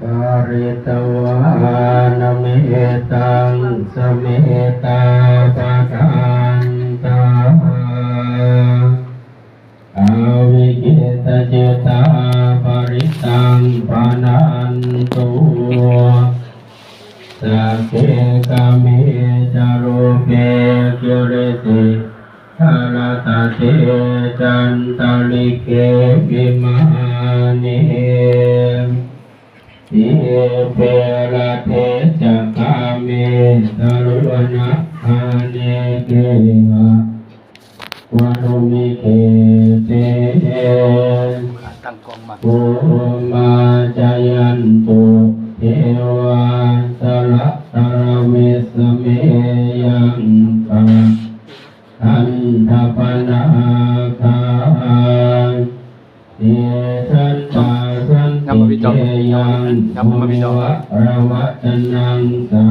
ปาริตวานเมตังสเมตาปะทันตาอาวิกิตจิตาปริตังปานันตุสัพเพกามิจารุเปกิริสิ ทารตาเตจันตาลิเกวิมานิอิเปรเทจะกามิตรุวนะหาเนเกหะวารุมิเกเตตั้งกองมา ยังวะระวะจันนังสา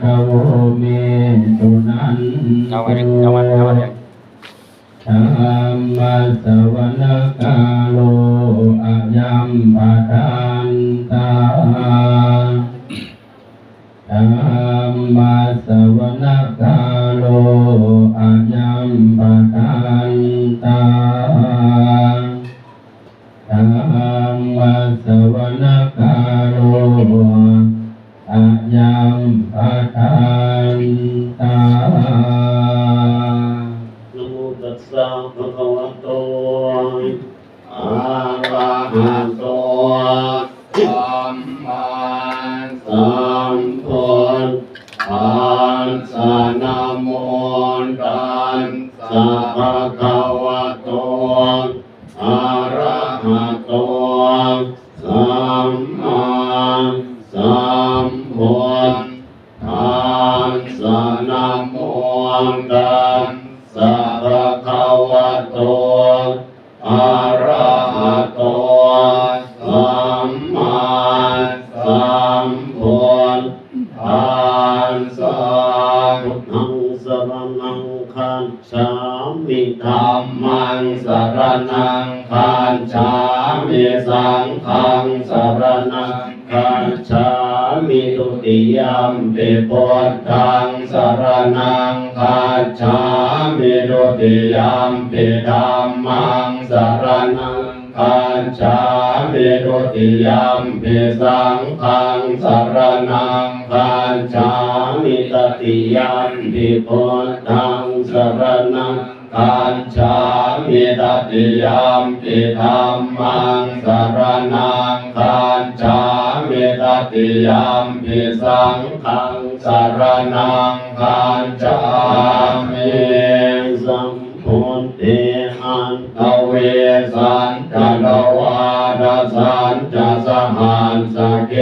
คาโวเมตุนันเอาไว้เอาไว้เอาไว้ธรรมสวนกาโลอายัมปะทันตาธรรมสวนกาโลอายัมปะทันตา ธรรมสวนกาโลอายัมปะทันตานโมตัสสะภะคะวะโตอะระหะโตสัมมาสัมพุทธัสสะนะโมตัสสะภะคะวะโต ตัส ยามปิธัมมังสารนังคัจามิตติยามปิสังฆังสารนังคัจามิสัมพุทเตอั นตเวสันจะลวาดสันจะสหันสเก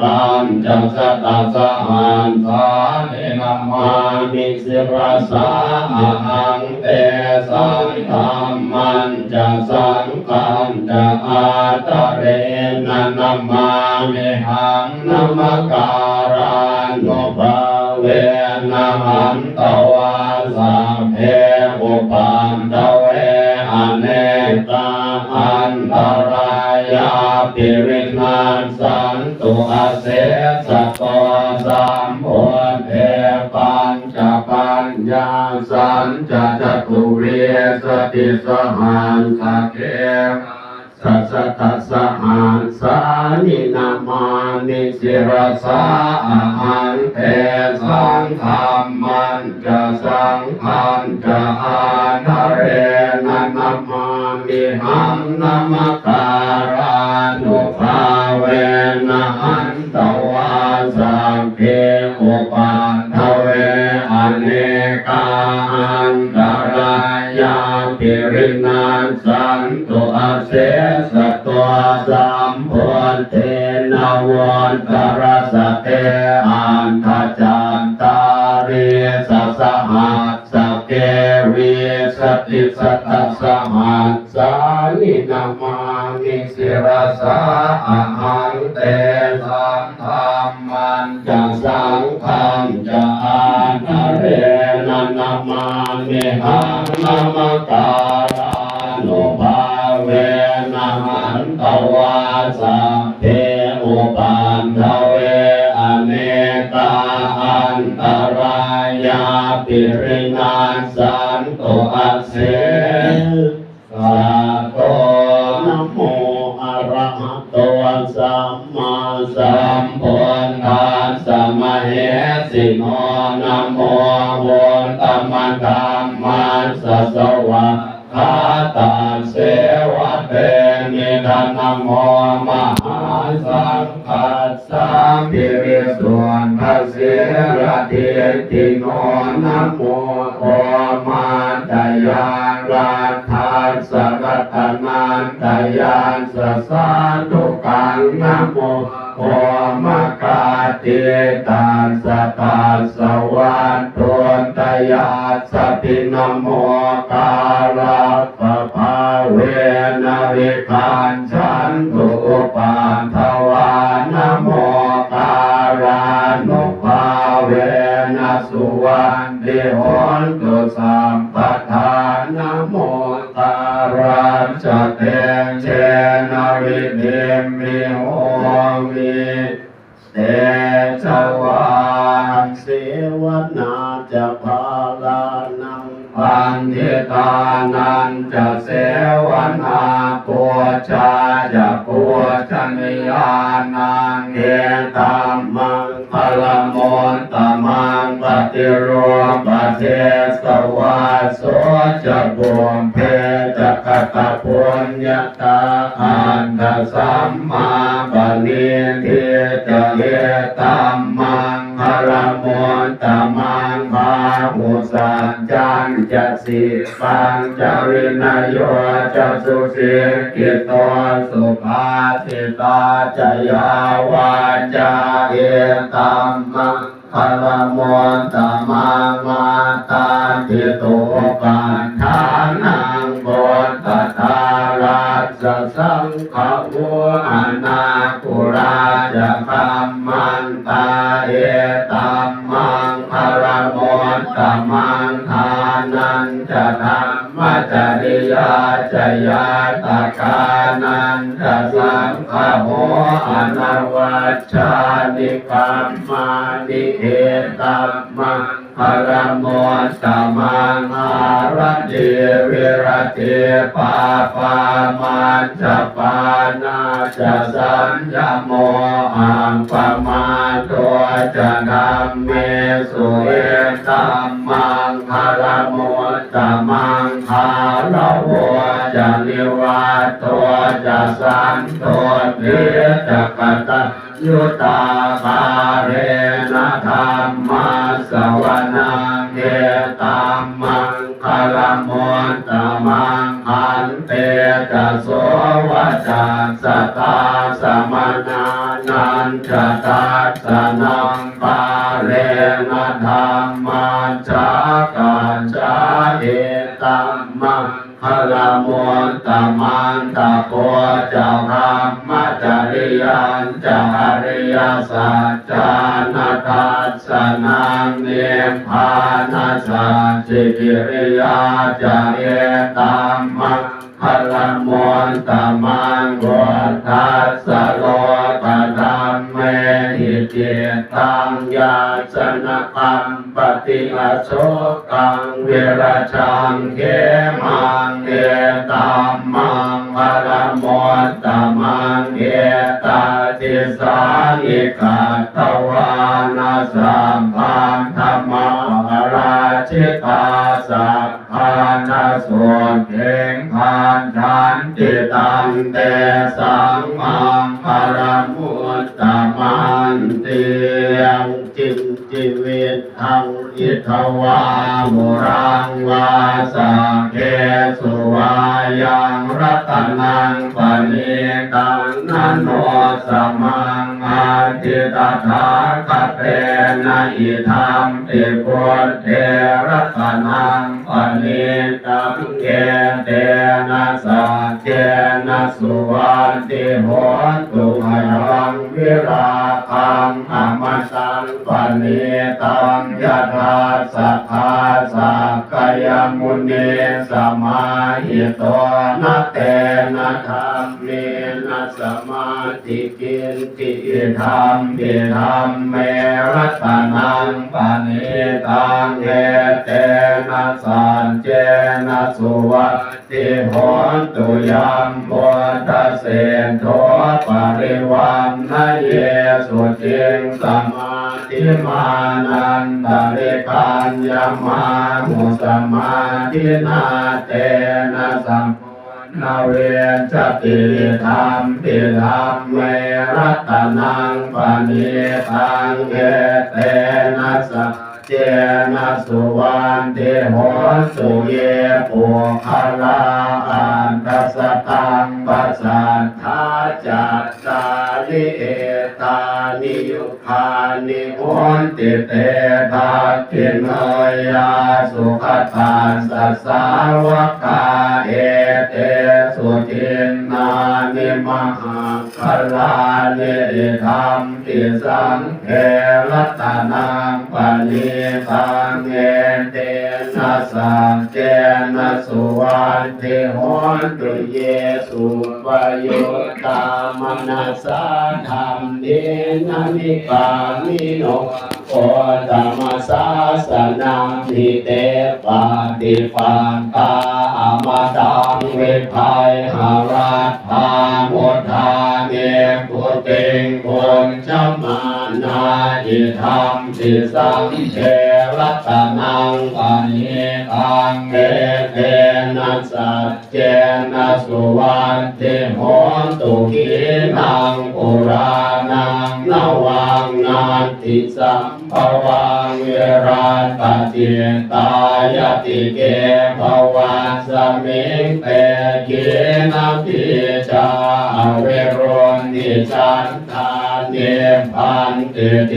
ปันจะสตาสหันสาเนนามามิสิรสาหังเตสังธรรมันจะสังขันจะอาตเรนนามามิหังนามการานุภาเวนะหันตวาสัพเพอุปันตว ตาอันตรายาปิรินานสันตุอาเสสะโตสัมพุทเทปัญจปัญญาสันจะจตุเวสติสหันสเก สัสสะตัสสะหันสานินามานิสิรสาอาหันเตสังธรรมันจะสังขันจะอานาเรนะนามามิหังนามการานุภาเวนะหันตวาสัพเพอุปันทเวอเนกาอันตรายาปิรินานสันตุอาเสสตัวสัมพุทเทนวันตรสเตอันทจันตาริสัสหัสสเกวิส ติสัตัสหัสสานินามานิสิรสาอาหังเตสังธรรมันจะสังขังจะอานเรนนามามิหังนามการานุภาเวสัพเพอุปันทเวอเนกาอันตรา ปิรินาสันตุอาเสสาโตนะโมอะระหะโตสัมมาสัมพุทธัสสะมะเหสิโนนะโมวุตมะธัมมัสสะสวะคาตาเสวะเตนิดานโมมหาสังคั สสะพิริสุนทเสรเทติโนนะโมโอมาตยานราทัสสะรัตนันตยานสสาธุกังนะโมโอมกาเตตานสตาสวัตตุนตยาสตินโมกาลาปภาเวนะวิคันฉันตุปาทวาน ราชเตเชนวิเดมิโหมิเตชวานเสวนาจะพาลานังปันทิตานันจะเสวนา ชาจะปัวชนิยานังเอตัมมังพลมนตมังปฏิโรปเทสวาโสจะบุมเพจะกตปุญญาตาอันตสัมมาปณิทิจะเยตัม จันจะสิปังจารินโยจะสุสีกิตโตสุภาทิตาจยาวาจาเอตัมมังพลมนตมังมาตาทิตุปันทานังบนตตาราชสังขวุอนาคุราจะคัมมันตาเอตัมมัง พลมนตมังทานันจะธรรมจริยาจยาตกานันจะสังขโหอนาวัชชานิกัมมานิเอตัมมัง พลมนตมังอารติวิรติปาปามันจปานาจะสัญญโมอังปมาตัวจะนำเมสุเอตัมมังพลมนตมังคาลว จะนิวาตัวจะสันตัวเดียจะกตยุตาคาเรนะธรรมาสวนาเกตัมมังคลมนตมังคันเตจะโสวจัสสตาสมนานันจะตัสสนังปาเรนะธรรมาจากัญจาเอตัมมัง พละมนตมันตะโพเจ้าธระมจริยันจาริยสัจจานาทัสสนังเนพานาสัจจิกิริยาจเยตัมมัง พละมนตมังวัฏสโลกธรรมเมหิเจตังยาสนะคัมปฏิอโศกังเวรชังเขมังเอตัมมังพละมนตมังเอตาติสานิกาตวานาสัมพันธรรมราชิตาสัพพานาส่วนเพ่งพานทันติตันเตสังมังพละมุตตมันเตียงจิมจิเวทังอิทวามุรังวาสังเกสุวายังรัตนังปณิตัง นันโนสมังอาทิตถาคเตนะอิธรรมติพุทเทรัตนังปณิตังเกเตนะสัจเจนะสุวันติโหตุมยัง วิราคังอมสังปณิตังยถาสัทธาสักกายมุนีสมาหิโตนะเตนะธรรมเมนะสมาธิกินติอิธรรมปิธรรมเมรัตนังปณิตังเอเตนะสันเจนะสุวัตติโหนตุยัมพุทธเสนโทปริวันนะเยสุจิงสัมมาทิมานันตริปัญญมามุสมาทินาเตนะสัม นาเวจติธรรมติธรรมเมรัตนังปณิตังเอเตนะสั เจนะสุวันเทโหสุเยปุคลาอันตัสตังปัสสัทธาจัตตาลิเอตานิยุคานิโอนติเตตาทินเนยาสุขตาสัสสาวกาเอเตสุทิน นานิมหาคลานิธรรมติสังเขรัตนังปณิตังเอเตนะสังเจนะสุวันเทหนตุเยสุปโยตามนัสสะธรรมเดนะมิกามิโนโอธรรมสาสนังทิเตปาติปันตาอมตังเวทัยหาราธามุทาเนปุติงปุญจมา นาอิธรรมติสังเทรัตนังปานิตังเอเตนะสัจเจนะสุวันเทหนตุกินังปุรานังนวังนาติสัมภวังเวรันตติตายติเกภวันสมิงเตเกนะพิจาเวโรนิจันทา เนพันติเท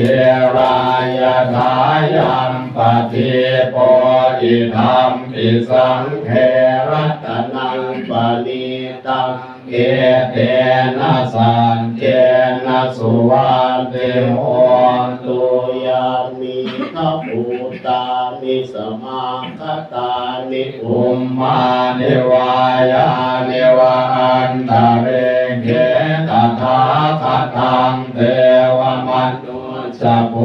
รายทายัมปฏิปอิธรรมปิสังเขรัตนังปณิตังเอเตนะสันเจนะสุวันเตโหตุยามิทัพุตานิสมาคตานิอุมมานิวายานิวาอันตะเร เกตถาคตังเทวมันุสัพพ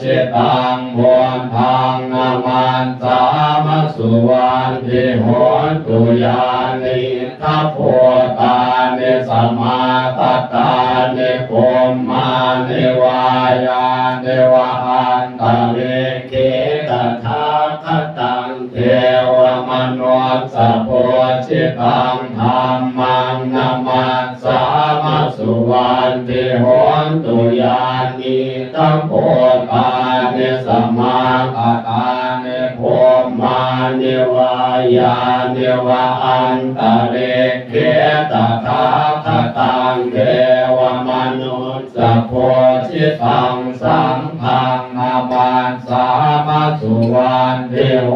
ชิตังบนทางนามันสามสุวันทิโหตุยานิทัพโพตานิสมาตตานิโกมมานิวายานิวาอันตะเรเกตถาคตังเทวมนุสัพพชิตังธรรมังนามันสามสุ วันทิโหตุยานิทัพโพตาเนสมาตตานิโกมมานิวายานิวาอันตะเรเกตถาคตังเทวมนุสัพพชิตังสังฆังนามันสามัสสุวันเทโห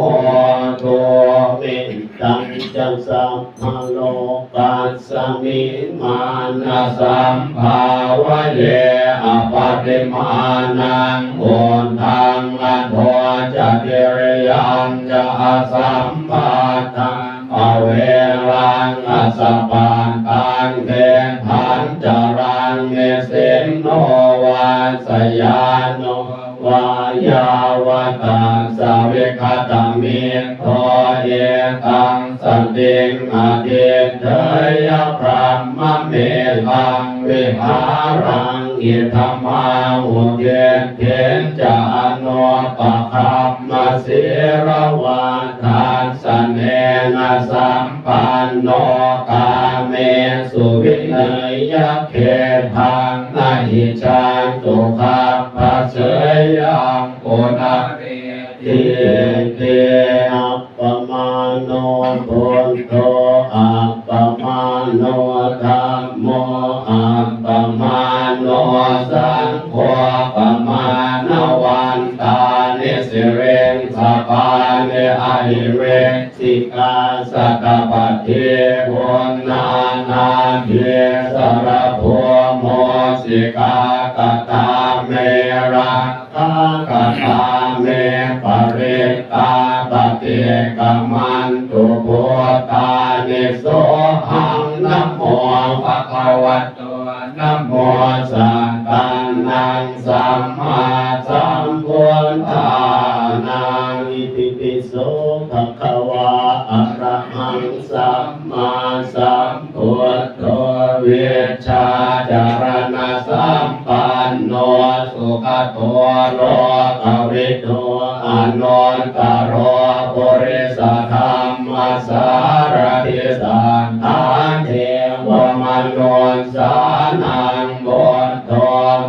ตุเวตังจังสัมภโล กัสสมิมานาสัมภาวะเยอปติมานังโอนทางอันโทจะเดริยังจะสัมปาทังอเวรังอาสปานตังเทหันจารังเนสินโนวาสยานโนวายาวตังสวิคตามิโทเยตังสติงอาเดเทยพระมเมตังวิหารังอิธรรมาหุเกนเทนจาโนปะคัมมาเสรวาทานสเนนะสัมปันโนกาเมสุวิเนยเขทังนาหิจันตุขับพระ เสยยังโอนาเรติเตอัปปมาโนพุทโธอัปปมาโนธัมโมอัปปมาโนสังโฆปมาโนวันตานิสิเรงสปาเนอหิเรสิกาสกปะเทวุนานาเทสระพโม สิกากตาเมรักขากตาเมปเรตาปฏิกมันตุปุทธานิโสหังนัมโมภะคะวะโตนัมโมสัตตานังสัมมาสัมพุทธา ตัวโลกวิทูอนุนตโรปุริสธรรมสารทิสันทานเทวมนุนสานังบุตโต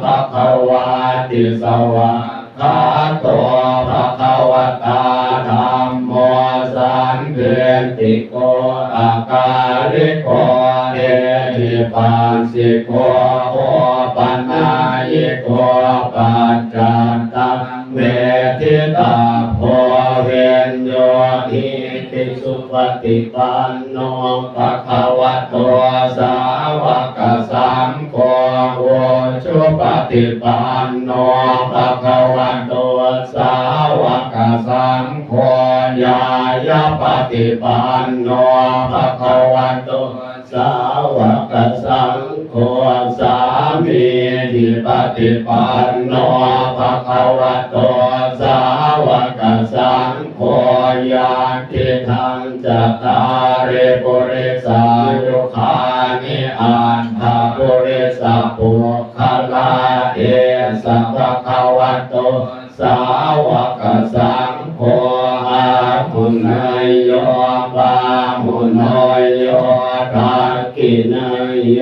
ภควาติสวะคาตัวภควตาธรรมโมสันเดืติโกอาการิโกเดติปันสิโกโอปั ตาโพเวนโยอิติสุปฏิปันโนภะคะวะโตสาวกสังโฆโอชุปฏิปันโนภะคะวะโตสาวกสังโฆญาญาปฏิปันโนภะคะวะโตสาวกสังโฆสามีทิ ปฏิปันโนภะคะวะโตสาวกสังโฆญาติทังจัตตาริปุริสายุคานิอันทาปุริสปุคลาเอสัพพะวะโตสาวกสังโฆอาหุนายโยปาหุนอยโยทากินายโย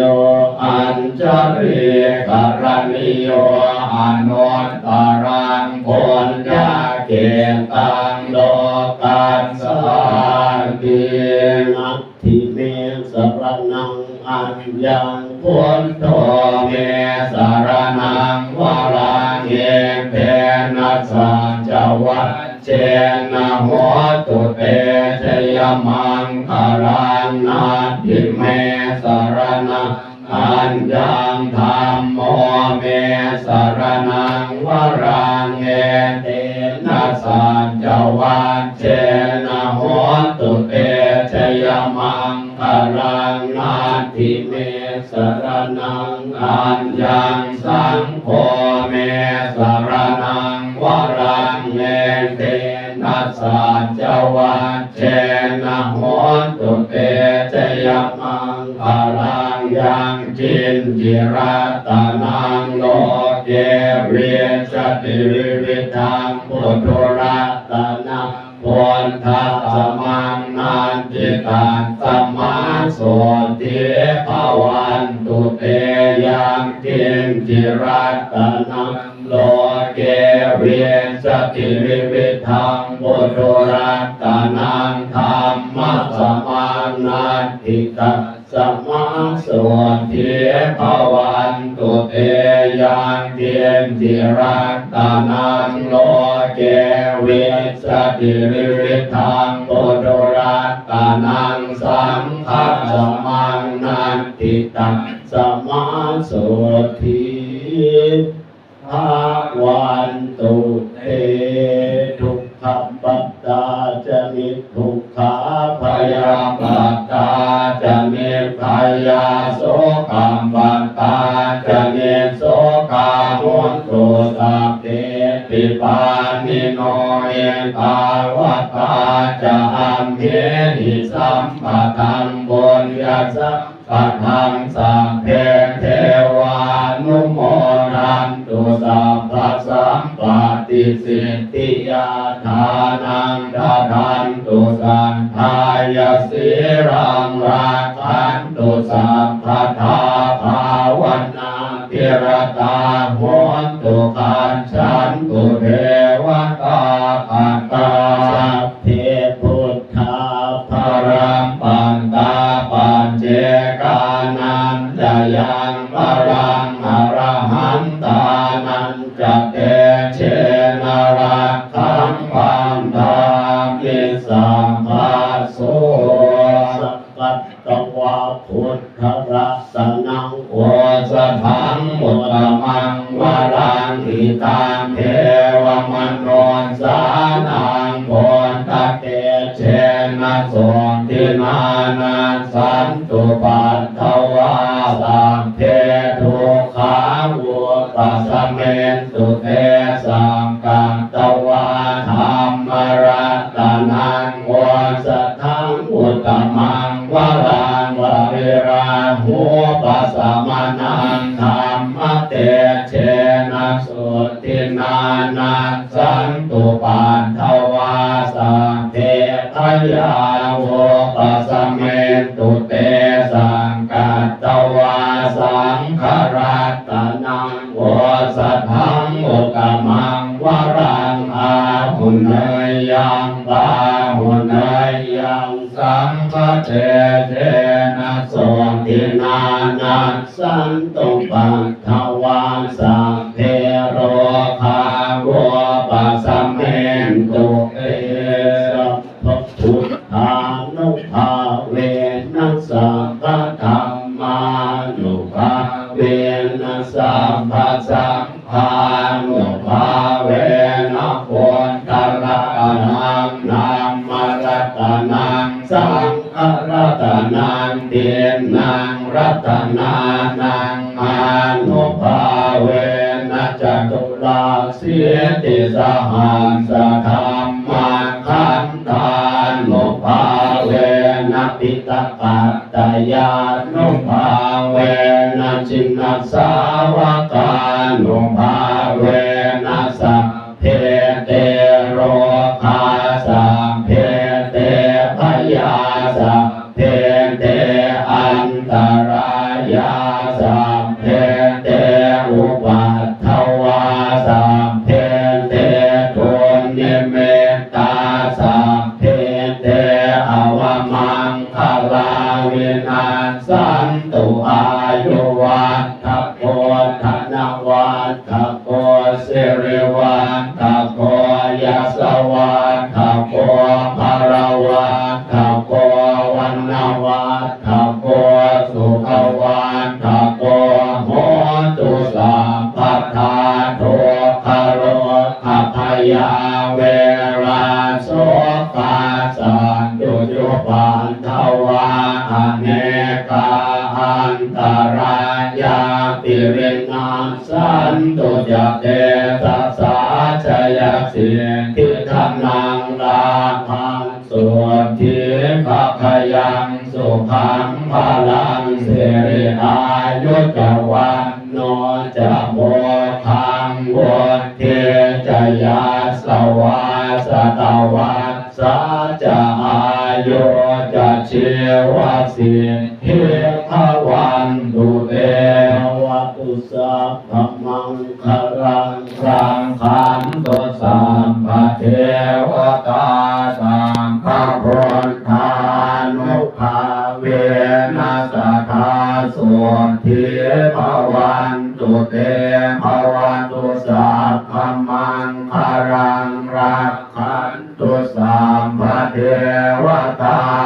อัญจริกรณิโยอานนตารังปุญญาเกตังโลกันสานตินัตถิเมสรนังอัญญังพุทโธเมสรนังวารังเยเตนะสัจวัเจนะโหตุเตชยมังคารังนาทิเมสารนัง อัญญังธรรมโมเมสารนังวรังเยเตนะสัจวัจเจนะโหตุเตชยมังคารังนาทิเมสารนังอัญญังสังโฆเมสารนังวรังเยเตนะสัจวัจเจนะโหตุเตชยมังคารังยัง จินจิรัตนังโลเกเวชติวิวิตังพุทธรัตนังพุทธัสสมังนันติตังสัมมาโสติภาวันตุเตยังกินจิรัตนังโลเกเวียนสติวิวิธังพุทธรัตนังธรรมะสมังนันติตัง สัมมาโสติภาวันตุเตยังกินจิรัตานังโลเกเวสติวิวิธังปุโรรัตตานังสังฆสมังนันติตังสัมมาโสทิภาวันตุเต ตาจะมิทุกขาพยาปัตตาจะมิพยาโสกัมปัตตาจะมิโสกามุนตุสัพเพปิปานิโนเยตาวตาจะอัมเพหิสัมปะทังบุญญาสัพพะทังสัพเพ ติสิทธิยาทานังดาทันตุสันทายสิรังรักขันตุสัพพะทาภาวนาพิรตาโหนตุขันฉันตุเทวตาปัตตาสัพเพพุทธาภรัมปันตาปัญเจกานันจะยังพรัง อิตังเทวมโนสานังโกตเตเชนะโสทินานาสันตุปัตถวาสัมเพทุกขาวุปัสเมนตุเตสังกังตวาธรรมรัตนังวสัทังอุตตมังวรังวริราหูปัสสะมานัง ตินานาสันตุปันทายาโวปสเมตุเตสังกัตตวาสังขรัตนังโวสัทธังโอกมังวรังอาหุเนยยังตาหุเนยยังสังฆเทเทนะโสตินานัสสันตุปัฏฐว นุภาเวนัสสัพพะสังฆานุภาเวนะโพธรัตนังนามรัตนังสังฆรัตนังเตียนนังรัตนานังอานุภาเวนะจตุลาเสียติสหัสธรรมาขันธานุภา ปิตกัตตยานุภาเวนะจินนสาวกานุภาเวนะสัพเพเตโรคาสัพเพเตพยาสัพเพเตอันตรายาสัพเพ อันตรายาปิเรนาสันตุจเตสัสาชยเสียทิทานังลาภังสุทิภคยังสุขังพลังเสริอายุจวันโนจะโมคังวเทจยาสวาสตวัสสาจะอา ยุจะเชวสิเฮภวันตุเตวัตุสัพพมังคารังสังขันตุสัมปเทวตาสัมภพุทธานุภาเวนัสธาสุทิภวันตุเตภวันตุสัพพมังคารังรักขันตุสัม เทวตา